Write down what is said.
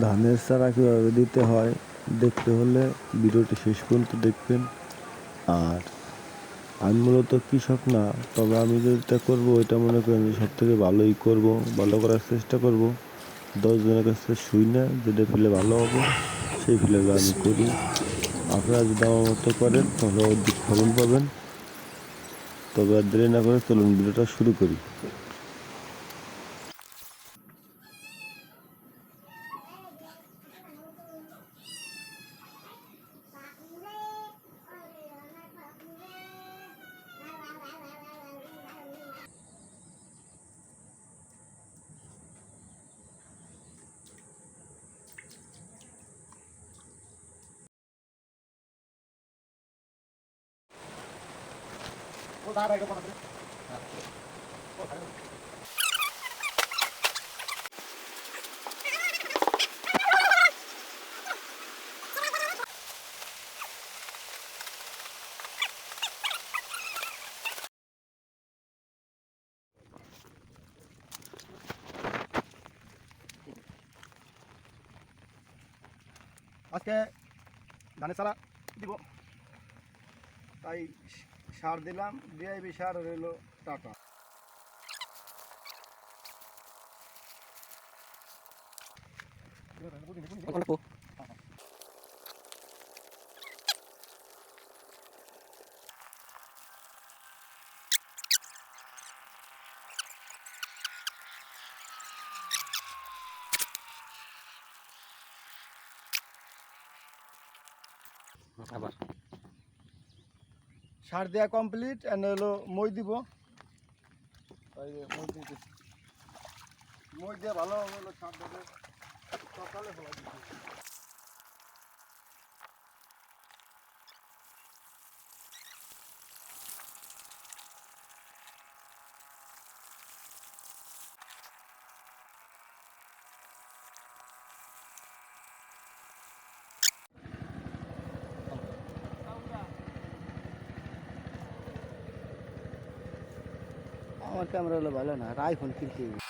ধানের চারা কীভাবে দিতে হয়, দেখতে হলে ভিডিওটি শেষ পর্যন্ত দেখবেন। আর আমি মূলত কৃষক না, তবে আমি যেটা করব ওইটা মনে করি আমি সব থেকে ভালোই করব, ভালো করার চেষ্টা করব। দশজনের কাছে শুই না, যেটা ফেলে ভালো হবে, সেই ফেলে আমি করি। আপনারা যদি আমার মতো করেন, তাহলে অধিক ফলন পাবেন। তবে আর দেরি না করে চলুন, ভিডিওটা শুরু করি। আজকে ধানের চারা দিব তাই সার দিলাম ডিআইবি সার রইল টাটা। আবার। সার দেওয়া কমপ্লিট এন্ড হলো মই দিব। মই দিতে দিয়ে ভালো হলো সার দেবে, সকালে ফেলা আমার ক্যামেরা হলো ভালো না আইফোন কিনতে।